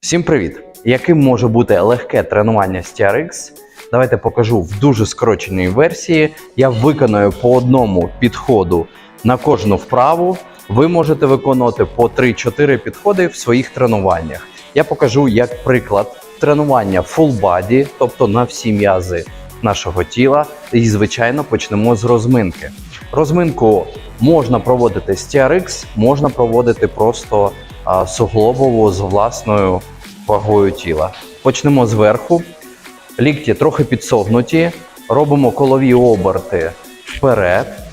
Всім привіт! Яким може бути легке тренування з TRX? Давайте покажу в дуже скороченій версії. Я виконую по одному підходу на кожну вправу. Ви можете виконувати по 3-4 підходи в своїх тренуваннях. Я покажу як приклад тренування full body, тобто на всі м'язи нашого тіла. І, звичайно, почнемо з розминки. Розминку можна проводити з TRX, можна проводити просто а, суглобово з власною вагою тіла. Почнемо зверху. Лікті трохи підсогнуті. Робимо колові оберти вперед.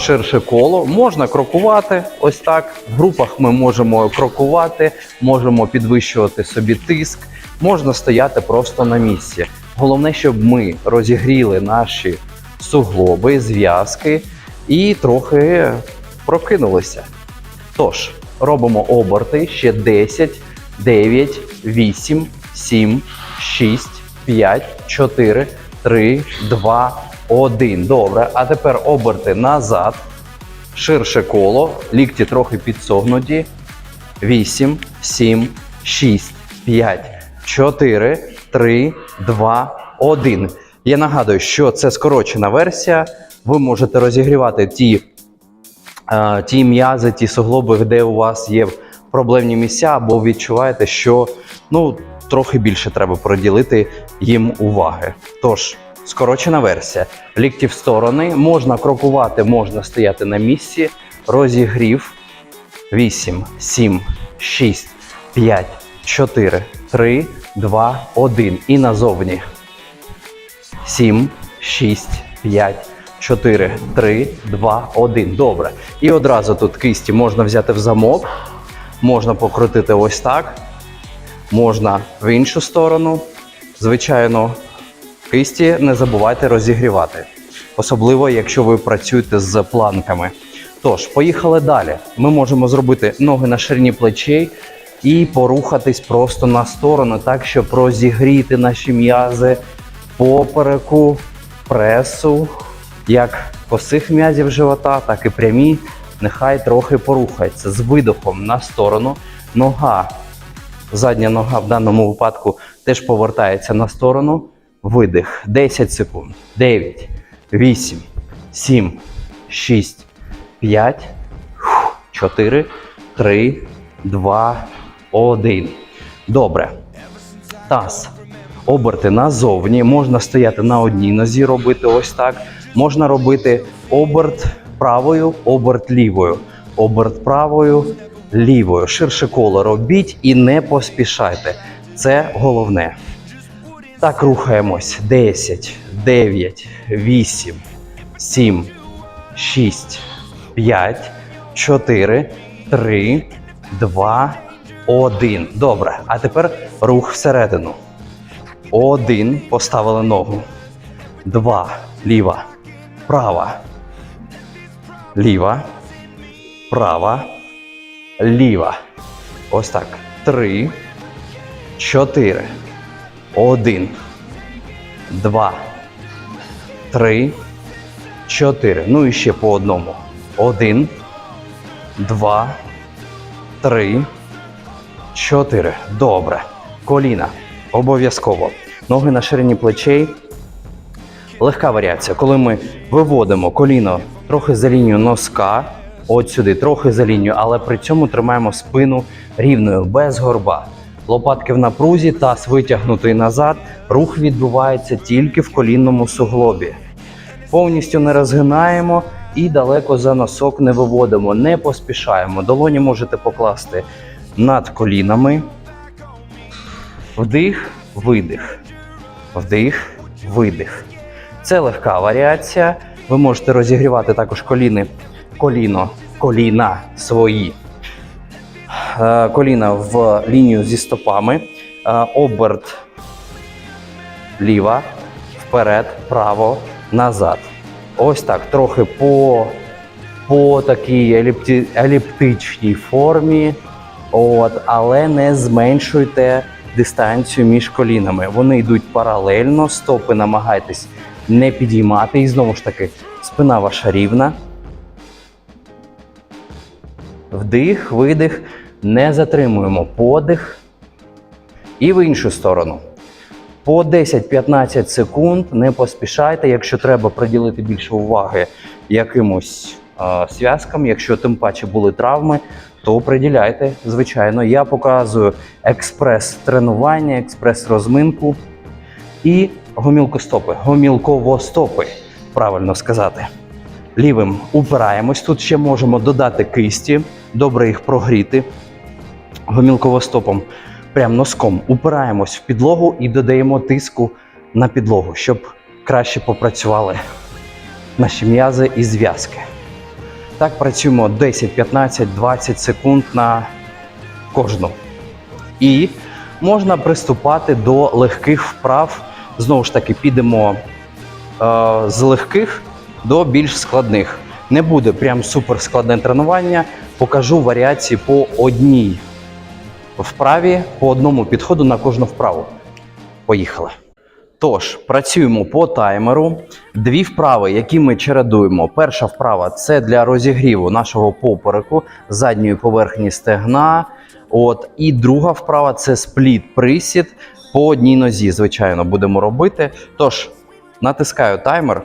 Ширше коло. Можна крокувати ось так. В групах ми можемо крокувати, можемо підвищувати собі тиск, можна стояти просто на місці. Головне, щоб ми розігріли наші суглоби, зв'язки і трохи прокинулися. Тож, робимо оберти ще 10, 9, 8, 7, 6, 5, 4, 3, 2, 1. Добре. А тепер оберти назад. Ширше коло, лікті трохи підсогнуті. 8, 7, 6, 5, 4, 3, 2, 1. Я нагадую, що це скорочена версія. Ви можете розігрівати ті, е, ті м'язи, ті суглоби, де у вас є проблемні місця, або відчуваєте, що ну, трохи більше треба приділити їм уваги. Тож, скорочена версія. Лікті в сторони, можна крокувати, можна стояти на місці. Розігрів 8, 7, 6, 5, 4, 3, 2, 1. І назовні. 7, 6, 5, 4, 3, 2, 1. Добре. І одразу тут кисті можна взяти в замок, можна покрутити ось так, можна в іншу сторону. Звичайно, кисті не забувайте розігрівати. Особливо, якщо ви працюєте з планками. Тож, поїхали далі. Ми можемо зробити ноги на ширині плечей і порухатись просто на сторону, так, щоб розігріти наші м'язи попереку, пресу, як косих м'язів живота, так і прямі. Нехай трохи порухається з видохом на сторону. Нога, задня нога в даному випадку теж повертається на сторону. Видих 10 секунд. 9, 8, 7, 6, 5, 4, 3, 2, 1. Добре. Таз. Оберти назовні. Можна стояти на одній нозі, робити ось так. Можна робити оберт правою, оберт лівою. Оберт правою, лівою. Ширше коло робіть і не поспішайте. Це головне. Так, рухаємось. 10, 9, 8, 7, 6, 5, 4, 3, 2, 1. Добре. А тепер рух всередину. Один. Поставили ногу. Два. Ліва. Права. Ліва. Права. Ліва. Ось так. Три. Чотири. Один. Два. Три. Чотири. Ну і ще по одному. Один. Два. Три. Чотири. Добре. Коліна. Обов'язково. Ноги на ширині плечей. Легка варіація. Коли ми виводимо коліно трохи за лінію носка, от сюди, трохи за лінію, але при цьому тримаємо спину рівною, без горба. Лопатки в напрузі, таз витягнутий назад. Рух відбувається тільки в колінному суглобі. Повністю не розгинаємо і далеко за носок не виводимо, не поспішаємо. Долоні можете покласти над колінами. Вдих, видих. Вдих, видих. Це легка варіація. Ви можете розігрівати також коліни, коліно, коліна свої. Е, Коліна в лінію зі стопами. Е, Оберт ліва, вперед, право, назад. Ось так, трохи по, по такій еліпті... еліптичній формі, от, але не зменшуйте дистанцію між колінами. Вони йдуть паралельно, стопи намагайтесь не підіймати. І знову ж таки, спина ваша рівна. Вдих, видих, не затримуємо подих. І в іншу сторону. По 10-15 секунд не поспішайте, якщо треба приділити більше уваги якимось е, зв'язкам, якщо тим паче були травми, то приділяйте. Звичайно, я показую експрес-тренування, експрес-розминку і гомілкостопи, гомілковостопи, правильно сказати. Лівим упираємось. Тут ще можемо додати кисті, добре їх прогріти. Гомілковостопом прям носком упираємось в підлогу і додаємо тиску на підлогу, щоб краще попрацювали наші м'язи і зв'язки. Так працюємо 10, 15, 20 секунд на кожну. І можна приступати до легких вправ. Знову ж таки, підемо е, з легких до більш складних. Не буде прям супер складне тренування. Покажу варіації по одній вправі, по одному підходу на кожну вправу. Поїхали. Тож, працюємо по таймеру. Дві вправи, які ми чередуємо. Перша вправа це для розігріву нашого попереку, задньої поверхні стегна. От, і друга вправа це спліт присід по одній нозі. Звичайно, будемо робити. Тож, натискаю таймер.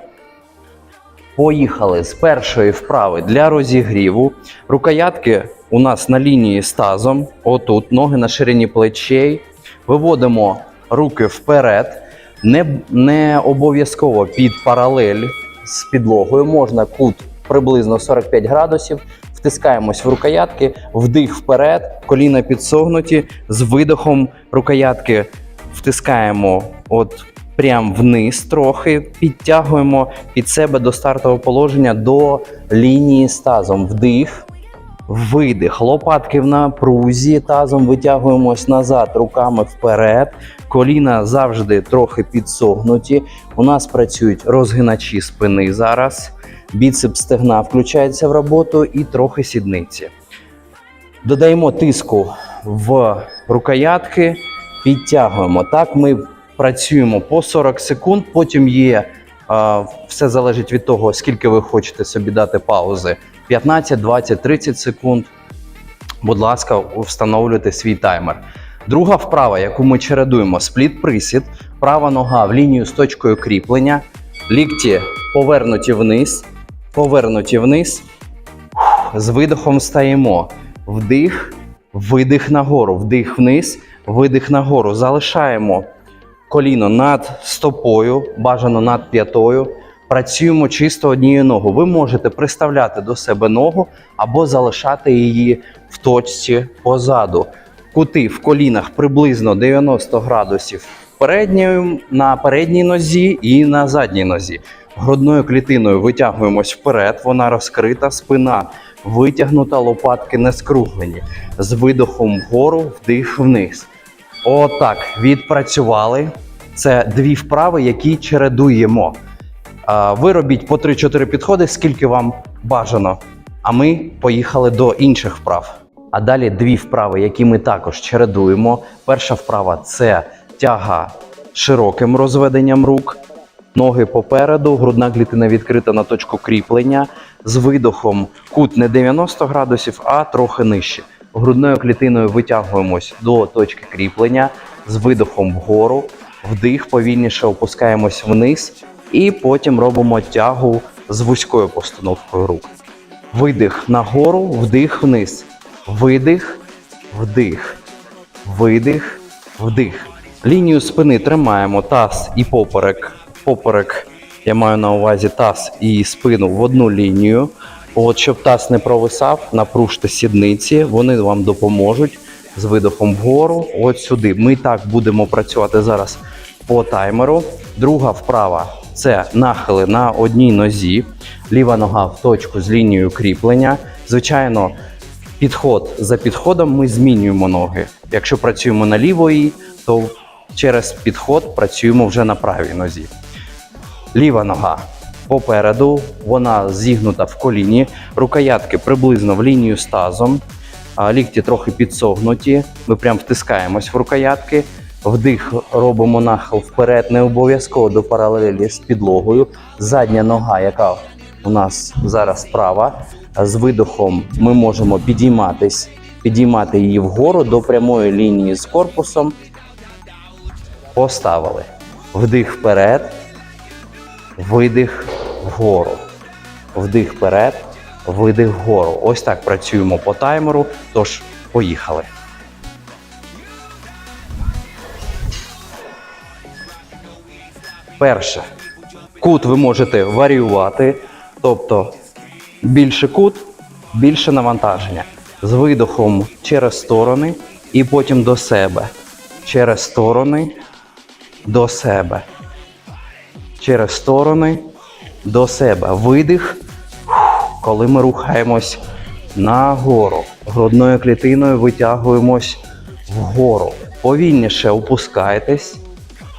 Поїхали з першої вправи для розігріву. Рукоятки у нас на лінії з тазом. Отут, ноги на ширині плечей. Виводимо руки вперед. Не, не обов'язково під паралель з підлогою. Можна кут приблизно 45 градусів. Втискаємось в рукоятки, вдих вперед, коліна підсогнуті, з видохом рукоятки втискаємо от прям вниз трохи, підтягуємо під себе до стартового положення до лінії з тазом. Вдих, видих. Лопатки в напрузі, тазом витягуємось назад, руками вперед. Коліна завжди трохи підсогнуті. У нас працюють розгиначі спини зараз. Біцеп стегна включається в роботу і трохи сідниці. Додаємо тиску в рукоятки, підтягуємо. Так ми працюємо по 40 секунд. Потім є все залежить від того, скільки ви хочете собі дати паузи. 15, 20, 30 секунд. Будь ласка, встановлюйте свій таймер. Друга вправа, яку ми чередуємо, спліт присід. Права нога в лінію з точкою кріплення. Лікті повернуті вниз, повернуті вниз. З видихом стаємо. Вдих, видих нагору, вдих вниз, видих нагору. Залишаємо коліно над стопою, бажано над п'ятою. Працюємо чисто однією ногою. Ви можете приставляти до себе ногу або залишати її в точці позаду. Кути в колінах приблизно 90 градусів на передній нозі і на задній нозі. Грудною клітиною витягуємось вперед, вона розкрита, спина витягнута, лопатки не скруглені. З видохом вгору, вдих вниз. Отак, відпрацювали. Це дві вправи, які чередуємо. Ви робіть по 3-4 підходи, скільки вам бажано. А ми поїхали до інших вправ. А далі дві вправи, які ми також чередуємо. Перша вправа це тяга широким розведенням рук, ноги попереду, грудна клітина відкрита на точку кріплення. З видохом кут не 90 градусів, а трохи нижче. Грудною клітиною витягуємось до точки кріплення, з видохом вгору, вдих, повільніше опускаємось вниз, і потім робимо тягу з вузькою постановкою рук. Видих нагору, вдих вниз. Видих, вдих, видих, вдих. Лінію спини тримаємо таз і поперек. Поперек, я маю на увазі таз і спину в одну лінію. От, щоб таз не провисав, напружте сідниці, вони вам допоможуть з видохом вгору. От сюди. Ми так будемо працювати зараз по таймеру. Друга вправа це нахили на одній нозі, ліва нога в точку з лінією кріплення. Звичайно, підход за підходом ми змінюємо ноги. Якщо працюємо на лівої, то через підход працюємо вже на правій нозі. Ліва нога попереду, вона зігнута в коліні, рукоятки приблизно в лінію з тазом, лікті трохи підсогнуті. Ми прям втискаємось в рукоятки. Вдих робимо нахил вперед, не обов'язково до паралелі з підлогою. Задня нога, яка у нас зараз права, з видохом ми можемо підійматись, підіймати її вгору до прямої лінії з корпусом. Поставили. Вдих вперед, видих вгору. Вдих вперед, видих вгору. Ось так працюємо по таймеру. Тож, поїхали. Перше. Кут ви можете варіювати, тобто більше кут, більше навантаження. З видохом через сторони і потім до себе. Через сторони до себе. Через сторони до себе. Видих, коли ми рухаємось нагору. Грудною клітиною витягуємось вгору. Повільніше опускайтесь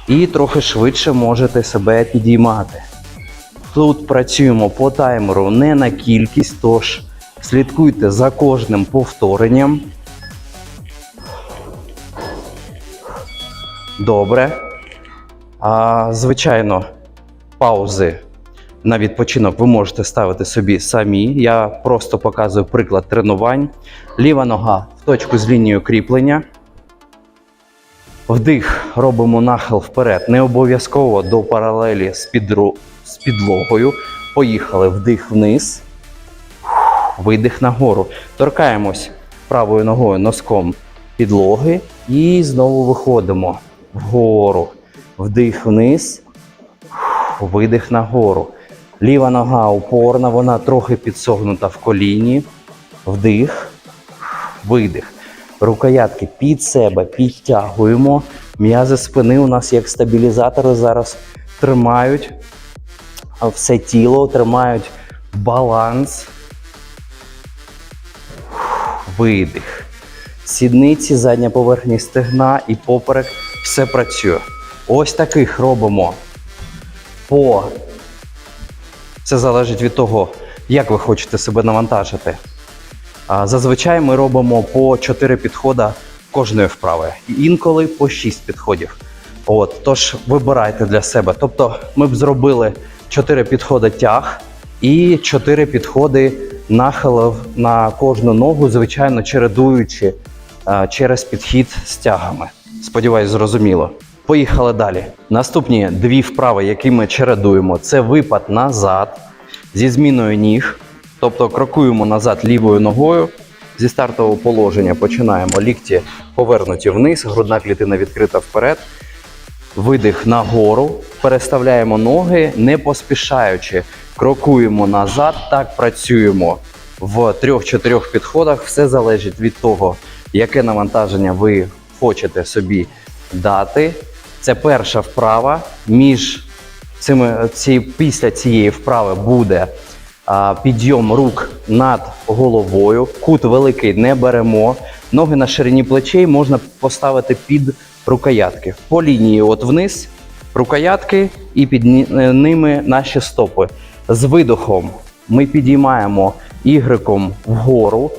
і трохи швидше можете себе підіймати. Тут працюємо по таймеру не на кількість, тож слідкуйте за кожним повторенням. Добре. А, звичайно, паузи на відпочинок ви можете ставити собі самі. Я просто показую приклад тренувань. Ліва нога в точку з лінією кріплення. Вдих робимо нахил вперед. Не обов'язково до паралелі з, підру... з підлогою. Поїхали вдих вниз, видих нагору. Торкаємось правою ногою носком підлоги і знову виходимо вгору. Вдих вниз, видих нагору. Ліва нога опорна, вона трохи підсогнута в коліні. Вдих, видих. Рукоятки під себе підтягуємо. М'язи спини у нас як стабілізатори зараз тримають все тіло, тримають баланс. Видих. Сідниці, задня поверхність стегна і поперек все працює. Ось таких робимо по. Це залежить від того, як ви хочете себе навантажити. Зазвичай ми робимо по 4 підходи кожної вправи, і інколи по 6 підходів. От, тож вибирайте для себе. Тобто ми б зробили 4 підходи тяг і 4 підходи нахилів на кожну ногу, звичайно, чередуючи через підхід з тягами. Сподіваюсь, зрозуміло. Поїхали далі. Наступні дві вправи, які ми чередуємо, це випад назад зі зміною ніг. Тобто крокуємо назад лівою ногою. Зі стартового положення починаємо лікті повернуті вниз, грудна клітина відкрита вперед. Видих нагору, переставляємо ноги, не поспішаючи. Крокуємо назад, так працюємо в трьох-чотирьох підходах. Все залежить від того, яке навантаження ви хочете собі дати. Це перша вправа. Між цими ці, після цієї вправи буде підйом рук над головою. Кут великий не беремо. Ноги на ширині плечей можна поставити під рукоятки. По лінії от вниз, рукоятки і під е, ними наші стопи. З видохом ми підіймаємо ігриком вгору,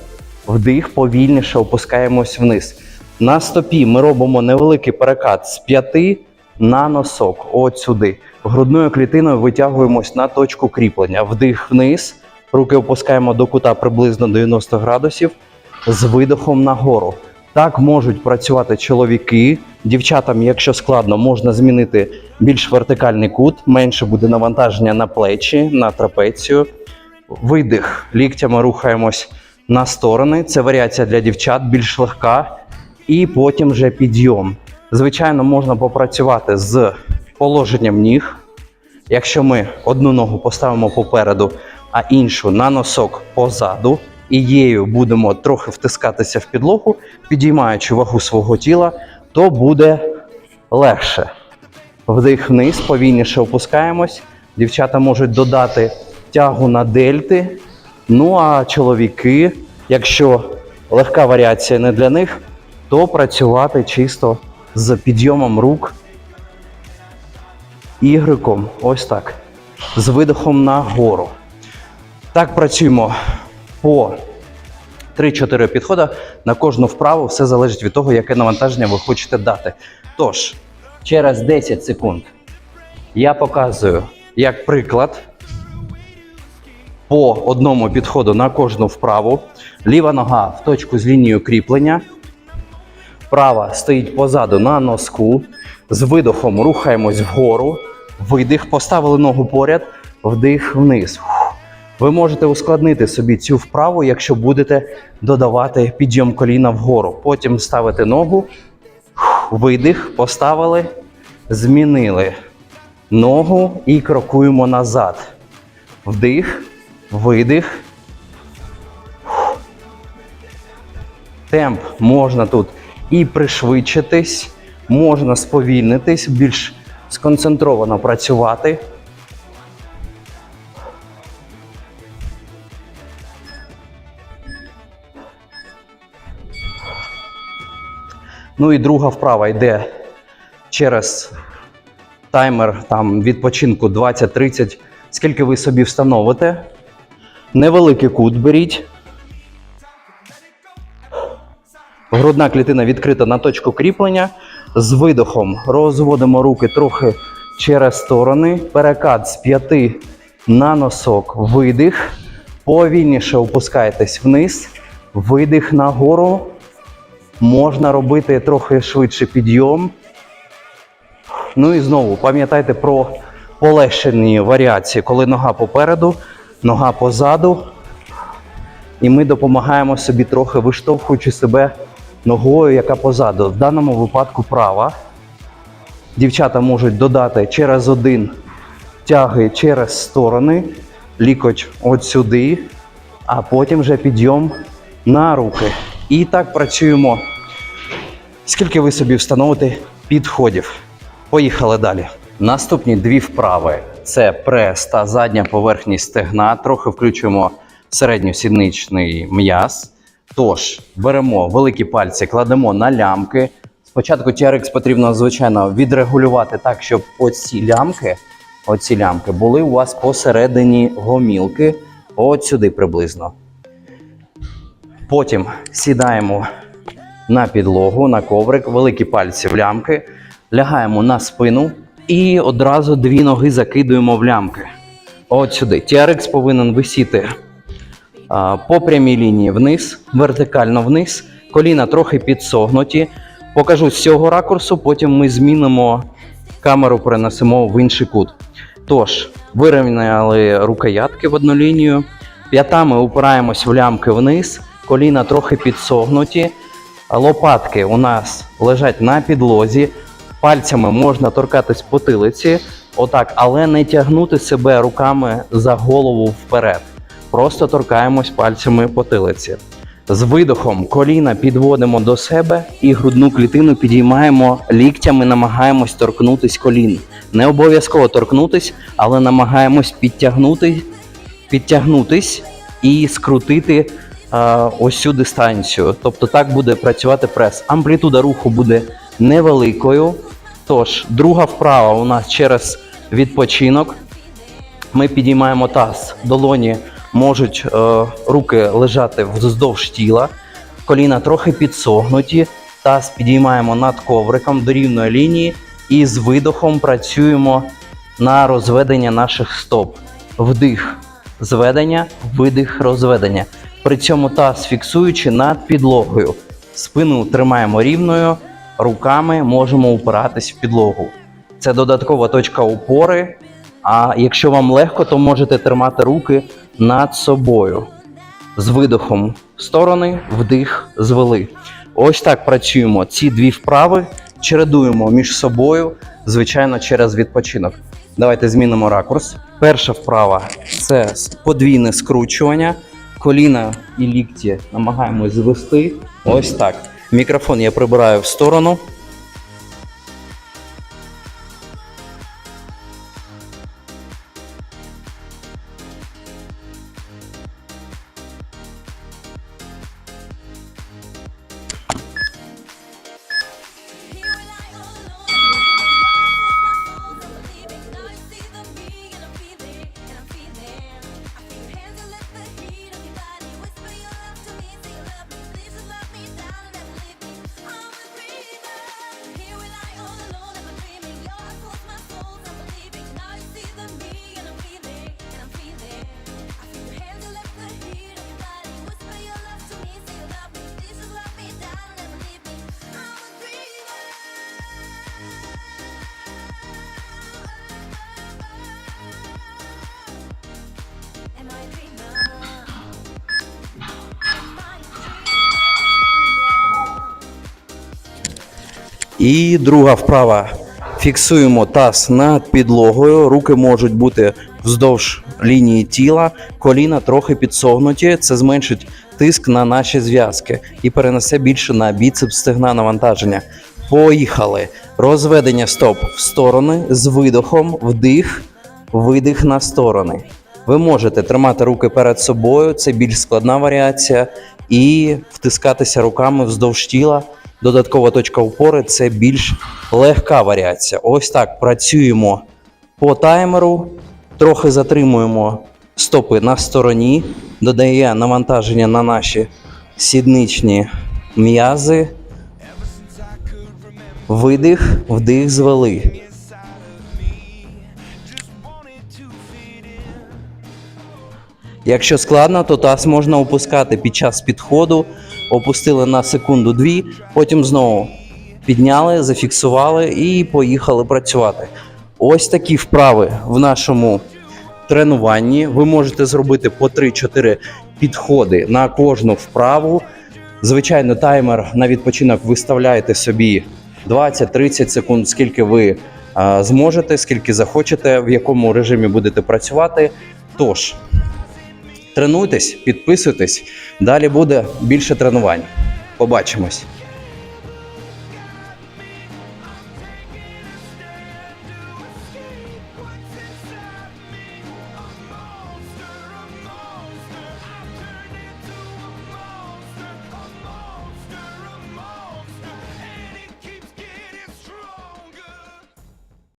вдих, повільніше опускаємось вниз. На стопі ми робимо невеликий перекат з п'яти на носок, от сюди. Грудною клітиною витягуємось на точку кріплення. Вдих вниз, руки опускаємо до кута приблизно 90 градусів з видохом нагору. Так можуть працювати чоловіки. Дівчатам, якщо складно, можна змінити більш вертикальний кут, менше буде навантаження на плечі, на трапецію. Видих. Ліктями рухаємось на сторони. Це варіація для дівчат, більш легка. І потім вже підйом. Звичайно, можна попрацювати з положенням ніг. Якщо ми одну ногу поставимо попереду, а іншу на носок позаду, і її будемо трохи втискатися в підлогу, підіймаючи вагу свого тіла, то буде легше. Вдих вниз, повільніше опускаємось. Дівчата можуть додати тягу на дельти. Ну а чоловіки, якщо легка варіація не для них, то працювати чисто з підйомом рук ігриком. Ось так. з видихом нагору. Так працюємо по 3-4 підходи на кожну вправу. Все залежить від того, яке навантаження ви хочете дати. Тож, через 10 секунд я показую як приклад по одному підходу на кожну вправу. Ліва нога в точку з лінією кріплення. Права стоїть позаду на носку. З видохом рухаємось вгору. Видих, поставили ногу поряд, вдих вниз. Ви можете ускладнити собі цю вправу, якщо будете додавати підйом коліна вгору. Потім ставите ногу, видих, поставили, змінили ногу і крокуємо назад. Вдих, видих. Темп можна тут і пришвидшитись, можна сповільнитись, більш сконцентровано працювати. Ну і друга вправа йде через таймер там, відпочинку 20-30, скільки ви собі встановите. Невеликий кут беріть. Грудна клітина відкрита на точку кріплення. З видохом розводимо руки трохи через сторони. Перекат з п'яти на носок. Видих. Повільніше опускаєтесь вниз. Видих нагору. Можна робити трохи швидше підйом. Ну і знову пам'ятайте про полегшені варіації, коли нога попереду, нога позаду. І ми допомагаємо собі трохи виштовхуючи себе ногою, яка позаду. В даному випадку права. Дівчата можуть додати через один тяги через сторони, лікоть от сюди, а потім вже підйом на руки. І так працюємо. Скільки ви собі встановите підходів? Поїхали далі. Наступні дві вправи це прес та задня поверхність стегна. Трохи включуємо середньосідничний м'яз. Тож беремо великі пальці, кладемо на лямки. Спочатку TRX потрібно, звичайно, відрегулювати так, щоб оці лямки, оці лямки були у вас посередині гомілки, от сюди приблизно. Потім сідаємо на підлогу, на коврик, великі пальці в лямки, лягаємо на спину і одразу дві ноги закидуємо в лямки. От сюди. TRX повинен висіти по прямій лінії вниз, вертикально вниз, коліна трохи підсогнуті. Покажу з цього ракурсу, потім ми змінимо камеру, перенесемо в інший кут. Тож, вирівняли рукоятки в одну лінію, п'ятами упираємось в лямки вниз, коліна трохи підсогнуті. Лопатки у нас лежать на підлозі, пальцями можна торкатись потилиці, отак, але не тягнути себе руками за голову вперед. Просто торкаємось пальцями потилиці. З видохом коліна підводимо до себе і грудну клітину підіймаємо ліктями, намагаємось торкнутись колін. Не обов'язково торкнутись, але намагаємось підтягнути, підтягнутись і скрутити е, ось цю дистанцію. Тобто так буде працювати прес. Амплітуда руху буде невеликою. Тож, друга вправа у нас через відпочинок. Ми підіймаємо таз, долоні можуть е, руки лежати вздовж тіла, коліна трохи підсогнуті, таз підіймаємо над ковриком до рівної лінії і з видохом працюємо на розведення наших стоп. Вдих, зведення, видих, розведення. При цьому таз фіксуючи над підлогою. Спину тримаємо рівною, руками можемо упиратись в підлогу. Це додаткова точка опори. А якщо вам легко, то можете тримати руки над собою. З видохом в сторони, вдих, звели. Ось так працюємо. Ці дві вправи чередуємо між собою, звичайно, через відпочинок. Давайте змінимо ракурс. Перша вправа це подвійне скручування. Коліна і лікті намагаємось звести. Ось так. Мікрофон я прибираю в сторону. І друга вправа. Фіксуємо таз над підлогою. Руки можуть бути вздовж лінії тіла, коліна трохи підсогнуті. Це зменшить тиск на наші зв'язки і перенесе більше на біцепс стегна навантаження. Поїхали. Розведення стоп в сторони з видохом, вдих, видих на сторони. Ви можете тримати руки перед собою, це більш складна варіація, і втискатися руками вздовж тіла. Додаткова точка опори це більш легка варіація. Ось так працюємо по таймеру, трохи затримуємо стопи на стороні, додає навантаження на наші сідничні м'язи. Видих, вдих, звели. Якщо складно, то таз можна опускати під час підходу, опустили на секунду-дві, потім знову підняли, зафіксували і поїхали працювати. Ось такі вправи в нашому тренуванні. Ви можете зробити по 3-4 підходи на кожну вправу. Звичайно, таймер на відпочинок виставляєте собі 20-30 секунд, скільки ви зможете, скільки захочете, в якому режимі будете працювати. Тож, тренуйтесь, підписуйтесь. Далі буде більше тренувань. Побачимось.